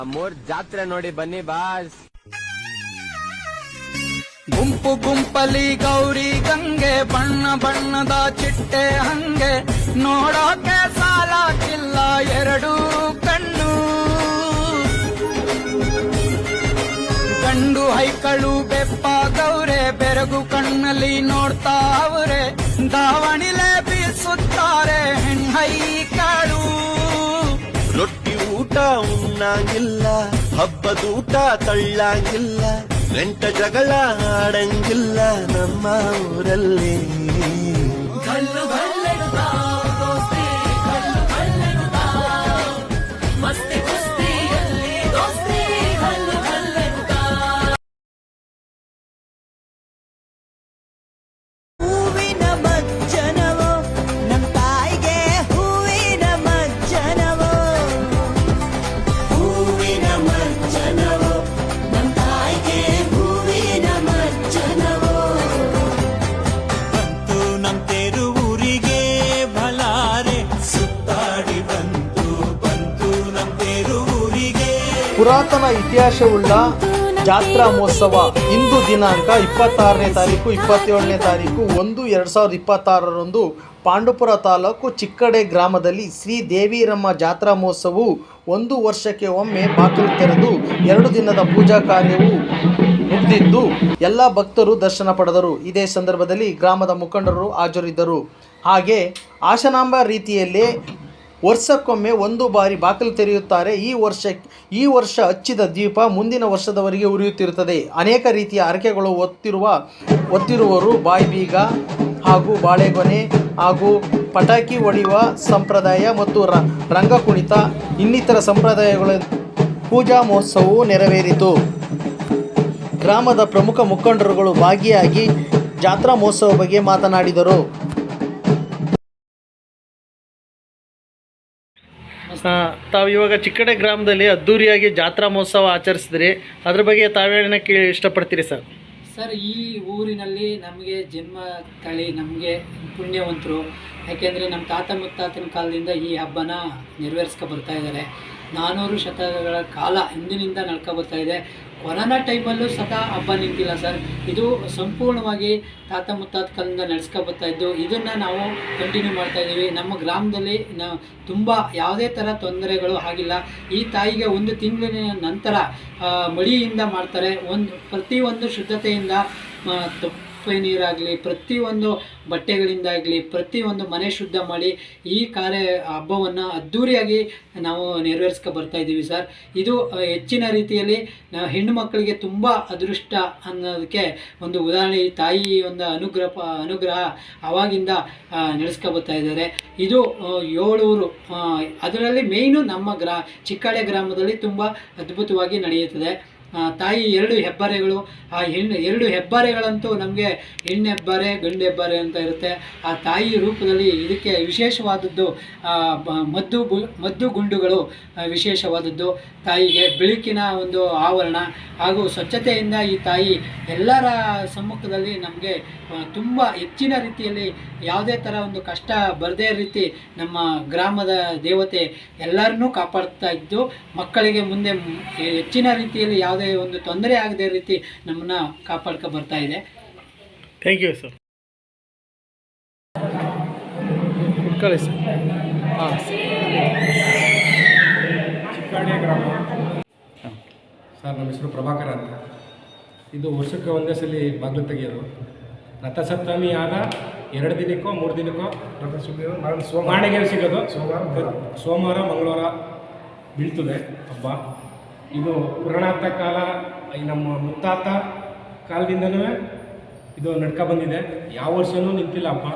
ಮೂರ್ ಜಾತ್ರೆ ನೋಡಿ ಬನ್ನಿ, ಬಾಸ್. ಗುಂಪು ಗುಂಪಲಿ ಗೌರಿ ಗಂಗೆ, ಬಣ್ಣ ಬಣ್ಣದ ಚಿಟ್ಟೆ ಹಂಗೆ. ನೋಡೋಕೆ ಸಾಲಾಕಿಲ್ಲ ಎರಡು ಕಣ್ಣು. ಗಂಡು ಹೈಕಳು ಬೆಪ್ಪ ಗೌರೆ, ಬೆರಗು ಕಣ್ಣಲ್ಲಿ ನೋಡ್ತಾ ಅವರೆ. ದಾವಣಿಲೆ ಬೀಸುತ್ತಾರೆ ಹೆಣ್ಣೈಕಳು ರೊಟ್ಟಿ ಊಟ ಉಣ್ಣಂಗಿಲ್ಲ ಹಬ್ಬದೂಟ ತಳ್ಳಂಗಿಲ್ಲ ಗಂಟ ಜಗಳ ಆಡಂಗಿಲ್ಲ ನಮ್ಮ ಊರಲ್ಲಿ. ಪುರಾತನ ಇತಿಹಾಸವುಳ್ಳ ಜಾತ್ರಾ ಮಹೋತ್ಸವ ಇಂದು ದಿನಾಂಕ ಇಪ್ಪತ್ತಾರನೇ ತಾರೀಕು, ಇಪ್ಪತ್ತೇಳನೇ ತಾರೀಕು ಒಂದು ಎರಡು ಸಾವಿರದ ಇಪ್ಪತ್ತಾರರಂದು ಪಾಂಡುಪುರ ತಾಲೂಕು ಚಿಕ್ಕಡೆ ಗ್ರಾಮದಲ್ಲಿ ಶ್ರೀ ದೇವಿರಮ್ಮ ಜಾತ್ರಾ ಮಹೋತ್ಸವವು ಒಂದು ವರ್ಷಕ್ಕೆ ಒಮ್ಮೆ ಬಾಗಿಲು ತೆರೆದು ಎರಡು ದಿನದ ಪೂಜಾ ಕಾರ್ಯವು ಮುಗಿದಿದ್ದು ಎಲ್ಲ ಭಕ್ತರು ದರ್ಶನ ಪಡೆದರು. ಇದೇ ಸಂದರ್ಭದಲ್ಲಿ ಗ್ರಾಮದ ಮುಖಂಡರು ಹಾಜರಿದ್ದರು. ಹಾಗೆ ಆಶನಾಂಬ ರೀತಿಯಲ್ಲೇ ವರ್ಷಕ್ಕೊಮ್ಮೆ ಒಂದು ಬಾರಿ ಬಾಗಿಲು ತೆರೆಯುತ್ತಾರೆ. ಈ ವರ್ಷ ಈ ವರ್ಷ ಹಚ್ಚಿದ ದೀಪ ಮುಂದಿನ ವರ್ಷದವರೆಗೆ ಉರಿಯುತ್ತಿರುತ್ತದೆ. ಅನೇಕ ರೀತಿಯ ಹರಕೆಗಳು ಒತ್ತಿರುವ ಒತ್ತಿರುವವರು ಬಾಯಿಬೀಗ ಹಾಗೂ ಬಾಳೆಗೊನೆ ಹಾಗೂ ಪಟಾಕಿ ಹೊಡೆಯುವ ಸಂಪ್ರದಾಯ ಮತ್ತು ರಂಗ ಕುಣಿತ ಇನ್ನಿತರ ಸಂಪ್ರದಾಯಗಳ ಪೂಜಾ ಮಹೋತ್ಸವವು ನೆರವೇರಿತು. ಗ್ರಾಮದ ಪ್ರಮುಖ ಮುಖಂಡರುಗಳು ಭಾಗಿಯಾಗಿ ಜಾತ್ರಾ ಮಹೋತ್ಸವ ಬಗ್ಗೆ ಮಾತನಾಡಿದರು. ತಾವು ಇವಾಗ ಚಿಕ್ಕಡೆ ಗ್ರಾಮದಲ್ಲಿ ಅದ್ದೂರಿಯಾಗಿ ಜಾತ್ರಾ ಮಹೋತ್ಸವ ಆಚರಿಸಿದ್ರಿ. ಅದ್ರ ಬಗ್ಗೆ ತಾವೇನಕ್ಕೆ ಇಷ್ಟಪಡ್ತೀರಿ ಸರ್? ಸರ್, ಈ ಊರಿನಲ್ಲಿ ನಮಗೆ ಜನ್ಮ ತಳಿ ನಮಗೆ ಪುಣ್ಯವಂತರು. ಯಾಕೆಂದರೆ ನಮ್ಮ ತಾತ ಮುತ್ತಾತನ ಕಾಲದಿಂದ ಈ ಹಬ್ಬನ ನೆರವೇರಿಸ್ಕೊ ಬರ್ತಾ ಇದ್ದಾರೆ. ನಾನೂರು ಶತಕಗಳ ಕಾಲ ಹಿಂದಿನಿಂದ ನಡ್ಕೊ ಬರ್ತಾ ಇದೆ. ಕೊರೋನಾ ಟೈಮಲ್ಲೂ ಸಹ ಹಬ್ಬ ನಿಂತಿಲ್ಲ ಸರ್. ಇದು ಸಂಪೂರ್ಣವಾಗಿ ತಾತ ಮುತ್ತಾತ ಕಾಲದಿಂದ ನಡೆಸ್ಕೊ ಬರ್ತಾ ಇದ್ದು, ಇದನ್ನು ನಾವು ಕಂಟಿನ್ಯೂ ಮಾಡ್ತಾ ಇದ್ದೀವಿ ನಮ್ಮ ಗ್ರಾಮದಲ್ಲಿ ತುಂಬ ಯಾವುದೇ ಥರ ತೊಂದರೆಗಳು ಆಗಿಲ್ಲ. ಈ ತಾಯಿಗೆ ಒಂದು ತಿಂಗಳಿನ ನಂತರ ಮಳಿಯಿಂದ ಮಾಡ್ತಾರೆ. ಒಂದು ಪ್ರತಿಯೊಂದು ಶುದ್ಧತೆಯಿಂದ ತುಪ್ಪ ನೀರಾಗಲಿ, ಪ್ರತಿಯೊಂದು ಬಟ್ಟೆಗಳಿಂದಾಗಲಿ, ಪ್ರತಿಯೊಂದು ಮನೆ ಶುದ್ಧ ಮಾಡಿ ಈ ಕಾರ್ಯ ಹಬ್ಬವನ್ನು ಅದ್ಧೂರಿಯಾಗಿ ನಾವು ನೆರವೇರಿಸ್ಕೊ ಬರ್ತಾ ಇದ್ದೀವಿ ಸರ್. ಇದು ಹೆಚ್ಚಿನ ರೀತಿಯಲ್ಲಿ ನಾವು ಹೆಣ್ಣು ಮಕ್ಕಳಿಗೆ ತುಂಬ ಅದೃಷ್ಟ ಅನ್ನೋದಕ್ಕೆ ಒಂದು ಉದಾಹರಣೆ ಈ ತಾಯಿ ಒಂದು ಅನುಗ್ರಹ ಅನುಗ್ರಹ ಅವಾಗಿಂದ ನಡೆಸ್ಕೊ ಬರ್ತಾ ಇದ್ದಾರೆ. ಇದು ಏಳೂರು ಅದರಲ್ಲಿ ಮೇಯ್ನು ನಮ್ಮ ಗ್ರಾ, ಚಿಕ್ಕಾಳೆ ಗ್ರಾಮದಲ್ಲಿ ತುಂಬ ಅದ್ಭುತವಾಗಿ ನಡೆಯುತ್ತದೆ. ತಾಯಿ ಎರಡು ಹೆಬ್ಬಾರೆಗಳು, ಆ ಹೆಣ್ಣು, ಎರಡು ಹೆಬ್ಬಾರೆಗಳಂತೂ ನಮಗೆ ಹೆಣ್ಣೆಬ್ಬರೆ, ಗಂಡೆಬ್ಬರೆ ಅಂತ ಇರುತ್ತೆ. ಆ ತಾಯಿ ರೂಪದಲ್ಲಿ ಇದಕ್ಕೆ ವಿಶೇಷವಾದದ್ದು ಮದ್ದು ಮದ್ದು ಗುಂಡುಗಳು ವಿಶೇಷವಾದದ್ದು. ತಾಯಿಗೆ ಬೆಳಕಿನ ಒಂದು ಆವರಣ ಹಾಗೂ ಸ್ವಚ್ಛತೆಯಿಂದ ಈ ತಾಯಿ ಎಲ್ಲರ ಸಮ್ಮುಖದಲ್ಲಿ ನಮಗೆ ತುಂಬ ಹೆಚ್ಚಿನ ರೀತಿಯಲ್ಲಿ ಯಾವುದೇ ಥರ ಒಂದು ಕಷ್ಟ ಬರದೇ ರೀತಿ ನಮ್ಮ ಗ್ರಾಮದ ದೇವತೆ ಎಲ್ಲರನ್ನೂ ಕಾಪಾಡ್ತಾ ಇದ್ದು, ಮಕ್ಕಳಿಗೆ ಮುಂದೆ ಹೆಚ್ಚಿನ ರೀತಿಯಲ್ಲಿ ಯಾವುದೇ ಒಂದು ತೊಂದರೆ ಆಗದೇ ರೀತಿ ನಮ್ಮನ್ನ ಕಾಪಾಡ್ಕೊ ಬರ್ತಾ ಇದೆ. Thank you sir sir. ಹಾಂ. ಗ್ರಾಮ. ಸರ್ ನಮ್ಮ ಹೆಸರು ಪ್ರಭಾಕರ ಅಂತ. ಇದು ವರ್ಷಕ್ಕೆ ಒಂದೇ ಸಲ ಬಾಗಿಲು ತೆಗೆಯೋದು. ರಥಸಪ್ತಮಿ ಆದ ಎರಡು ದಿನಕ್ಕೋ ಮೂರು ದಿನಕ್ಕೋ ಮಾಣಿಗೆ ಸಿಗೋದು. ಸೋಮವಾರ ಮಂಗಳವಾರ ಬೀಳ್ತದೆ ಹಬ್ಬ. ಇದು ಪುರಾಣಾತ ಕಾಲ ಈ ನಮ್ಮ ಮುತ್ತಾತ ಕಾಲದಿಂದನೂ ಇದು ನಡ್ಕೊ ಬಂದಿದೆ. ಯಾವ ವರ್ಷವೂ ನಿಂತಿಲ್ಲ ಹಬ್ಬ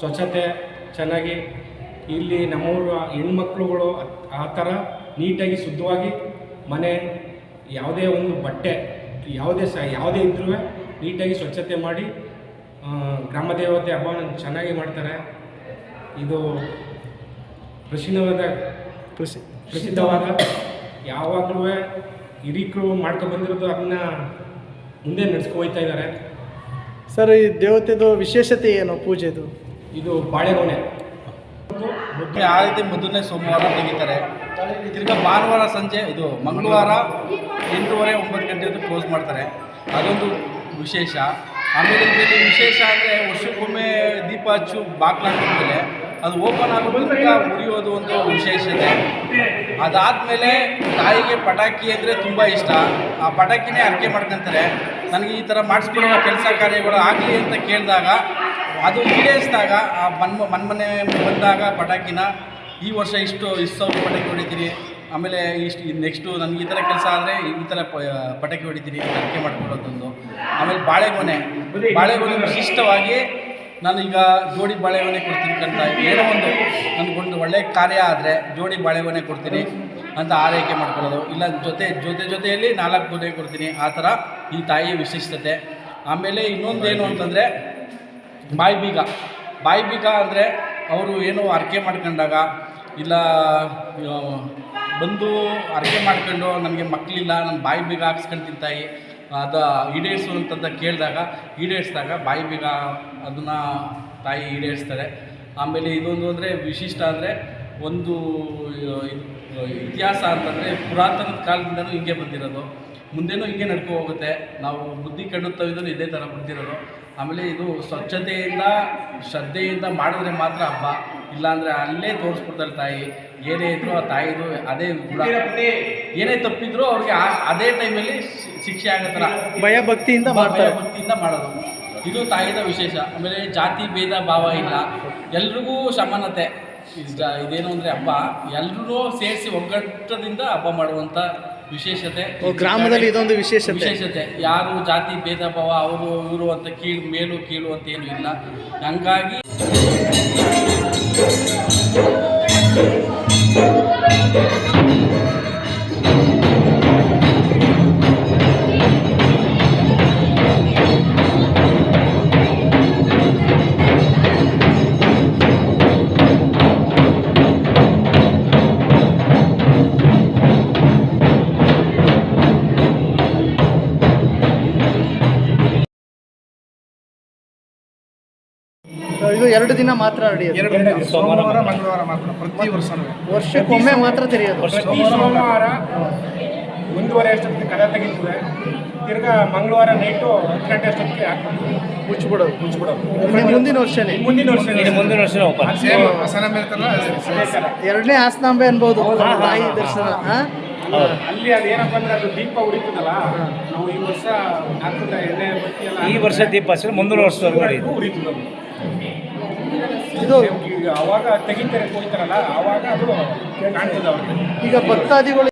ಸ್ವಚ್ಛತೆ ಚೆನ್ನಾಗಿ. ಇಲ್ಲಿ ನಮ್ಮೂರ ಹೆಣ್ಮಕ್ಳುಗಳು ಆ ಥರ ನೀಟಾಗಿ ಶುದ್ಧವಾಗಿ ಮನೆ ಯಾವುದೇ ಒಂದು ಬಟ್ಟೆ ಯಾವುದೇ ಸ ಯಾವುದೇ ಇದ್ರೂ ನೀಟಾಗಿ ಸ್ವಚ್ಛತೆ ಮಾಡಿ ಗ್ರಾಮ ದೇವತೆ ಹಬ್ಬವನ್ನು ಚೆನ್ನಾಗಿ ಮಾಡ್ತಾರೆ. ಇದು ಪ್ರಸಿದ್ಧವಾದ ಪ್ರಸಿದ್ಧವಾದ ಯಾವಾಗಲೂ ಹಿರೀಕರು ಮಾಡ್ಕೊಂಡು ಬಂದಿರೋದು ಅದನ್ನ ಮುಂದೆ ನಡೆಸ್ಕೊ ಹೋಗ್ತಾ ಇದ್ದಾರೆ ಸರ್ ಈ ದೇವತೆದು ವಿಶೇಷತೆ ಏನು ಪೂಜೆದು? ಇದು ಬಾಳೆಗೊನೆ ಆ ರೀತಿ ಮೊದಲನೇ ಸೋಮವಾರ ತೆಗಿತಾರೆ. ತಿರ್ಗಾ ಭಾನುವಾರ ಸಂಜೆ ಇದು ಮಂಗಳವಾರ ಎಂಟೂವರೆ ಒಂಬತ್ತು ಗಂಟೆ ಹೊತ್ತು ಕ್ಲೋಸ್ ಮಾಡ್ತಾರೆ. ಅದೊಂದು ವಿಶೇಷ. ಆಮೇಲೆ ಇದರಲ್ಲಿ ವಿಶೇಷ ಅಂದರೆ ವರ್ಷಕ್ಕೊಮ್ಮೆ ದೀಪ ಹಚ್ಚು ಬಾಗ್ಲಾಕಿದ್ಮೇಲೆ ಅದು ಓಪನ್ ಆಗೋ ಮುರಿಯೋದು ಒಂದು ವಿಶೇಷತೆ. ಅದಾದಮೇಲೆ ತಾಯಿಗೆ ಪಟಾಕಿ ಅಂದರೆ ತುಂಬ ಇಷ್ಟ. ಆ ಪಟಾಕಿನೇ ಅರ್ಕೆ ಮಾಡ್ಕೊಂತಾರೆ. ನನಗೆ ಈ ಥರ ಮಾಡಿಸ್ಕೊಡುವ ಕೆಲಸ ಕಾರ್ಯಗಳು ಆಗಲಿ ಅಂತ ಕೇಳಿದಾಗ, ಅದು ಈಡೇರಿಸಿದಾಗ, ಆ ಮನ್ಮ ಮನ್ಮನೆ ಬಂದಾಗ ಪಟಾಕಿನ, ಈ ವರ್ಷ ಇಷ್ಟು ಇಷ್ಟು ಪಟಾಕಿ ಹೊಡಿತೀನಿ ಆಮೇಲೆ ಇಷ್ಟು ನೆಕ್ಸ್ಟು ನನಗೆ ಈ ಥರ ಕೆಲಸ ಆದರೆ ಈ ಥರ ಪಟಾಕಿ ಹೊಡಿತೀನಿ ಅರ್ಕೆ ಮಾಡ್ಕೊಳ್ಳೋದೊಂದು. ಆಮೇಲೆ ಬಾಳೆಗೊನೆ. ಬಾಳೆಗೊನೆ ವಿಶಿಷ್ಟವಾಗಿ ನಾನೀಗ ಜೋಡಿ ಬಾಳೆಹೊನೆ ಕೊಡ್ತೀನಿ ಕಂತ. ಏನೋ ಒಂದು ನನಗೊಂದು ಒಳ್ಳೆಯ ಕಾರ್ಯ ಆದರೆ ಜೋಡಿ ಬಾಳೆಹೊನೆ ಕೊಡ್ತೀನಿ ಅಂತ ಆರೈಕೆ ಮಾಡ್ಕೊಳ್ಳೋದು. ಇಲ್ಲ, ಜೊತೆ ಜೊತೆ, ಜೊತೆಯಲ್ಲಿ ನಾಲ್ಕು ಗೊನೆ ಕೊಡ್ತೀನಿ. ಆ ಥರ ಈ ತಾಯಿಯ ವಿಶಿಷ್ಟತೆ. ಆಮೇಲೆ ಇನ್ನೊಂದೇನು ಅಂತಂದರೆ ಬಾಯಿ ಬೀಗ. ಬಾಯಿ ಬೀಗ ಅಂದರೆ ಅವರು ಏನೋ ಅರ್ಕೆ ಮಾಡ್ಕೊಂಡಾಗ ಇಲ್ಲ ಬಂದು ಅರ್ಕೆ ಮಾಡ್ಕೊಂಡು, ನನಗೆ ಮಕ್ಕಳಿಲ್ಲ ನಾನು ಬಾಯಿ ಬೀಗ ಹಾಕ್ಸ್ಕೊಂಡು ತಾಯಿ ಅದು ಈಡೇರಿಸು ಅಂತಂತ ಕೇಳಿದಾಗ, ಈಡೇರಿಸಿದಾಗ ಬಾಯಿ ಬೀಗ ಅದನ್ನು ತಾಯಿ ಈಡೇರಿಸ್ತಾರೆ. ಆಮೇಲೆ ಇದೊಂದು ಅಂದರೆ ವಿಶಿಷ್ಟ ಅಂದರೆ ಒಂದು ಇತಿಹಾಸ ಅಂತಂದರೆ ಪುರಾತನ ಕಾಲದಿಂದನೂ ಹಿಂಗೆ ಬಂದಿರೋದು. ಮುಂದೆನೂ ಹಿಂಗೆ ನಡ್ಕೊ ಹೋಗುತ್ತೆ. ನಾವು ಬುದ್ಧಿ ಕಣ್ಣುತ್ತವಿದ್ರು ಇದೇ ಥರ ಬಂದಿರೋದು. ಆಮೇಲೆ ಇದು ಸ್ವಚ್ಛತೆಯಿಂದ, ಶ್ರದ್ಧೆಯಿಂದ ಮಾಡಿದ್ರೆ ಮಾತ್ರ ಹಬ್ಬ. ಇಲ್ಲಾಂದರೆ ಅಲ್ಲೇ ತೋರಿಸ್ಬಿಡ್ತಾರೆ ತಾಯಿ. ಏನೇ ಇದ್ರೂ ಆ ತಾಯಿದು ಅದೇ ಗುಣ. ಏನೇ ತಪ್ಪಿದ್ರು ಅವ್ರಿಗೆ ಅದೇ ಟೈಮಲ್ಲಿ ಶಿಕ್ಷೆ ಆಗೋ ಥರ. ಭಯ ಭಕ್ತಿಯಿಂದ ಮಾಡ್ತಾರೆ. ಭಕ್ತಿಯಿಂದ ಮಾಡೋದು. ಇದು ತಾಯಿದ ವಿಶೇಷ. ಆಮೇಲೆ ಜಾತಿ ಭೇದ ಭಾವ ಇಲ್ಲ. ಎಲ್ರಿಗೂ ಸಮಾನತೆ. ಇದೇನು ಅಂದರೆ ಹಬ್ಬ. ಎಲ್ಲರೂ ಸೇರಿಸಿ ಒಗ್ಗಟ್ಟದಿಂದ ಹಬ್ಬ ಮಾಡುವಂಥ ವಿಶೇಷತೆ. ಗ್ರಾಮದಲ್ಲಿ ಇದೊಂದು ವಿಶೇಷತೆ. ವಿಶೇಷತೆ. ಯಾರು ಜಾತಿ ಭೇದ ಭಾವ ಅವರು ಇವರು ಅಂತ ಕೀಳು ಮೇಲು ಕೀಳು ಅಂತ ಏನು ಇಲ್ಲ. ಹಂಗಾಗಿ ಇದು ಎರಡು ದಿನ ಮಾತ್ರ ನಡೆಯೋದು. ಸೋಮವಾರ ಮಂಗಳವಾರ ಮಾತ್ರ ಪ್ರತಿ ವರ್ಷನೂ. ವರ್ಷಕ್ಕೊಮ್ಮೆ ಮಾತ್ರ ತೆರೆಯೋದು. ಪ್ರತಿ ಸೋಮವಾರ ಮುಂದುವರೆ ಅಷ್ಟೊತ್ತಿಗೆ ಕಡೆ ತೆಗಿತದೆ. ತಿರ್ಗಾ ಮಂಗಳವಾರ ನೈಟು ಹತ್ತು ಗಂಟೆ ಅಷ್ಟೊತ್ತಿಗೆ ಮುಚ್ಚಿಬಿಡೋದು. ಮುಚ್ಚಿಬಿಡೋದು. ಮುಂದಿನ ವರ್ಷನೇ. ಮುಂದಿನ ವರ್ಷ ಮುಂದಿನ ವರ್ಷ ಸೇಮ್ ಹಸನ ಮೇಲ್ತಲ್ಲ ಅದೇ ಥರ ಎರಡನೇ ಆಸನಾಂಬೆ ಅನ್ಬೋದು. ತಾಯಿ ದರ್ಶನ. ಹಾ? ಅಲ್ಲಿ ಅದೇನಪ್ಪ ಅಂದ್ರೆ ಅದು ದೀಪ ಉರಿತದಲ್ಲ ನಾವು ಈ ವರ್ಷ ಹಾಕಿದ ಎಣ್ಣೆ ಬತ್ತಿ ಎಲ್ಲ ಈ ವರ್ಷ ದೀಪ ಹಚ್ಚಿದ್ರೆ ಮುಂದಿನ ವರ್ಷದವರೆಗೂ. ಉರಿತದೆ ಇದು ಅವಾಗ ತೆಗಿತಾರೆ ಹೋಗ್ತಾರಲ್ಲ ಅವಾಗ ಅದು ಕಾಣ್ತದೆ ಅವ್ರಿಗೆ ಈಗ ಭಕ್ತಾದಿಗಳು